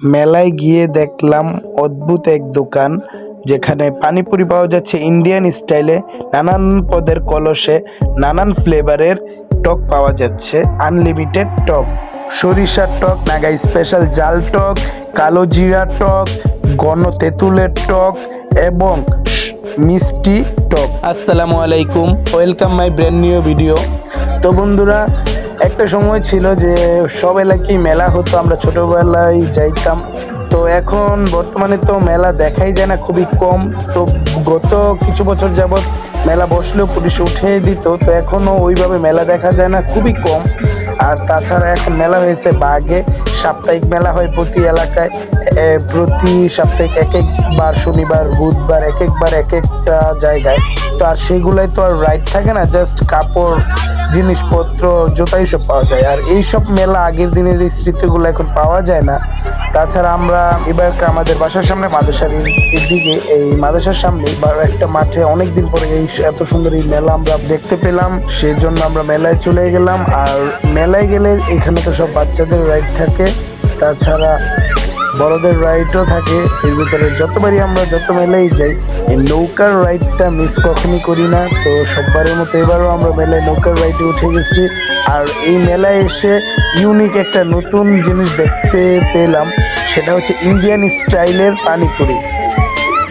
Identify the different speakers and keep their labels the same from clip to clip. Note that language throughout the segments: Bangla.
Speaker 1: মেলায় গিয়ে দেখলাম অদ্ভুত এক দোকান যেখানে পানিপুরি পাওয়া যাচ্ছে ইন্ডিয়ান স্টাইলে নানান পদের কলসে নানান ফ্লেভারের টক পাওয়া যাচ্ছে আনলিমিটেড টক। সরিষার টক নাগা স্পেশাল জাল টক কালো জিরা টক গণ তেঁতুলের টক এবং মিষ্টি টক। আসসালামু আলাইকুম welcome my brand new video তো বন্ধুরা একটা সময় ছিল যে সব এলাকায় মেলা হতো, আমরা ছোটবেলায় যাইতাম। তো এখন বর্তমানে তো মেলা দেখাই যায় না, খুবই কম। তো গত কিছু বছর যাবৎ মেলা বসলেও পুলিশ উঠে দিত, তো এখনও ওইভাবে মেলা দেখা যায় না, খুবই কম। আর তাছাড়া এখন মেলা হয়েছে বাগে সাপ্তাহিক মেলা হয় প্রতি এলাকায়। প্রতি সাপ্তাহিক এক একবার, শনিবার, বুধবার, এক একবার, এক একটা জায়গায়। তো আর সেগুলাই তো আর রাইড থাকে না জাস্ট কাপড় জিনিসপত্র, জুতা এইসব পাওয়া যায়। আর এইসব মেলা আগের দিনের এই স্মৃতিগুলো এখন পাওয়া যায় না। তাছাড়া আমরা এবার আমাদের বাসার সামনে, মাদ্রাসার দিকে, এই মাদ্রাসার সামনে একটা মাঠে অনেক দিন পরে এই এত সুন্দর এই মেলা আমরা দেখতে পেলাম। সেই জন্য আমরা মেলায় চলে গেলাম। আর মেলায় গেলে এখানে তো সব বাচ্চাদের রাইড থাকে। তাছাড়া বড়দের রাইডও থাকে, এর ভিতরে যতবারই আমরা যত মেলায় যাই, এই নৌকার রাইডটা মিস কখনই করি না। তো সববারের মতো এবারও আমরা মেলায় নৌকার রাইডে উঠে গেছি। আর এই মেলায় এসে ইউনিক একটা নতুন জিনিস দেখতে পেলাম, সেটা হচ্ছে ইন্ডিয়ান স্টাইলের পানিপুরি।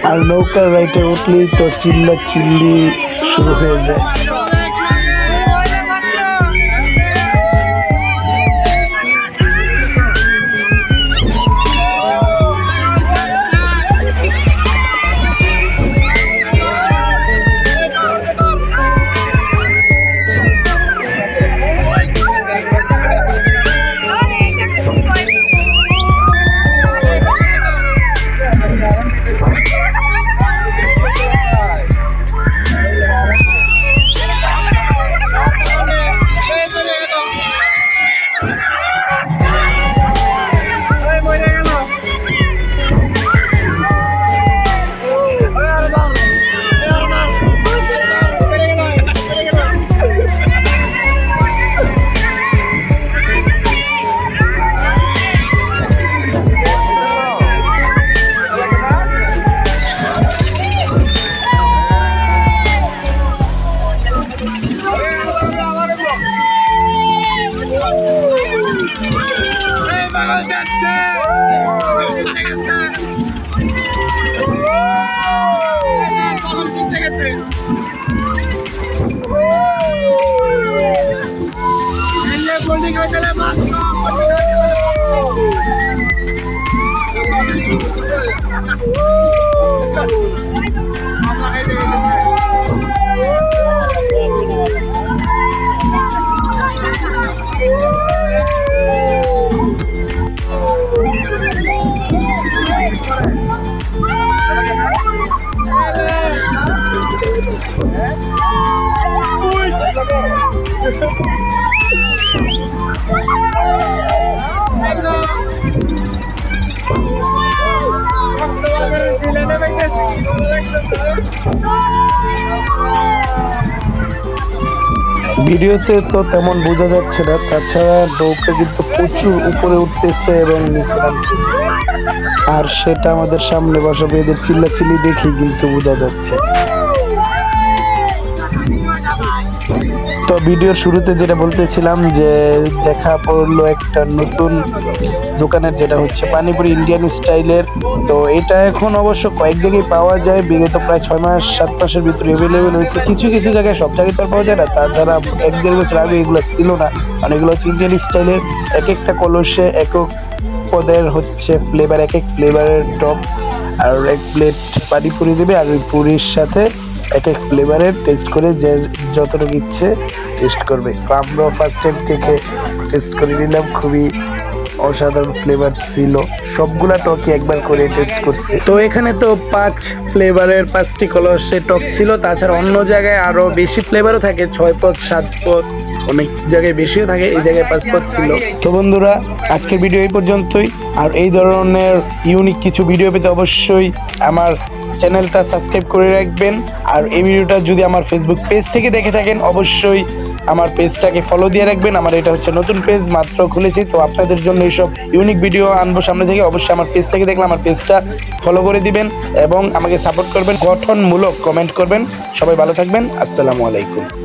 Speaker 1: আর নৌকার রাইডে উঠলেই তো চিল্লা চিল্লি শুরু হয়ে যায়।
Speaker 2: পাগল যাচ্ছে
Speaker 1: ভিডিওতে তো তেমন বোঝা যাচ্ছে না, তাছাড়া নৌকা কিন্তু প্রচুর উপরে উঠতেছে এবং নিচে নামতেছে। আর সেটা আমাদের সামনে বসা মেয়েদের চিল্লাচিল্লি দেখেই কিন্তু বোঝা যাচ্ছে। তো ভিডিওর শুরুতে যেটা বলতেছিলাম যে দেখা পড়ল একটা নতুন দোকানের যেটা হচ্ছে পানিপুরি ইন্ডিয়ান স্টাইলের তো এটা এখন অবশ্য কয়েক জায়গায় পাওয়া যায়, বিগত প্রায় ছয় মাস, সাত মাসের ভিতরে অ্যাভেলেবেল হয়েছে। কিছু কিছু জায়গায় সব জায়গায় তো পাওয়া যায় না। তাছাড়া এক দেড় বছর আগে এগুলো ছিল না, কারণ এগুলো হচ্ছে ইন্ডিয়ান স্টাইলের এক একটা কলসে একক পদের হচ্ছে ফ্লেভার এক এক ফ্লেভারের টপ আর এক প্লেট পানিপুরি দেবে, আর ওই পুরির সাথে এক এক ফ্লেভারের টেস্ট করে যে যতটুকু ইচ্ছে টেস্ট করবে। তো আমরাও ফার্স্ট টাইম থেকে টেস্ট করে নিলাম খুবই অসাধারণ ফ্লেভার ছিল। সবগুলা টকই একবার করে টেস্ট করছি। তো এখানে তো পাঁচ ফ্লেভারের পাঁচটি কলসে টক ছিল তাছাড়া অন্য জায়গায় আরও বেশি ফ্লেভারও থাকে ছয় পদ সাত পদ অনেক জায়গায় বেশিও থাকে এই জায়গায় পাঁচ পদ ছিল। তো বন্ধুরা আজকের ভিডিও এই পর্যন্তই। আর এই ধরনের ইউনিক কিছু ভিডিও পেতে অবশ্যই আমার চ্যানেলটা সাবস্ক্রাইব করে রাখবেন। আর এই ভিডিওটা যদি আমার ফেসবুক পেজ থেকে দেখে থাকেন, অবশ্যই আমার পেজটাকে ফলো দিয়ে রাখবেন। আমার এটা হচ্ছে নতুন পেজ মাত্র খুলেছি। তো আপনাদের জন্য এইসব ইউনিক ভিডিও আনব সামনে থেকে। অবশ্যই আমার পেজ থেকে দেখলে আমার পেজটা ফলো করে দিবেন এবং আমাকে সাপোর্ট করবেন। গঠনমূলক কমেন্ট করবেন। সবাই ভালো থাকবেন। আসসালামু আলাইকুম।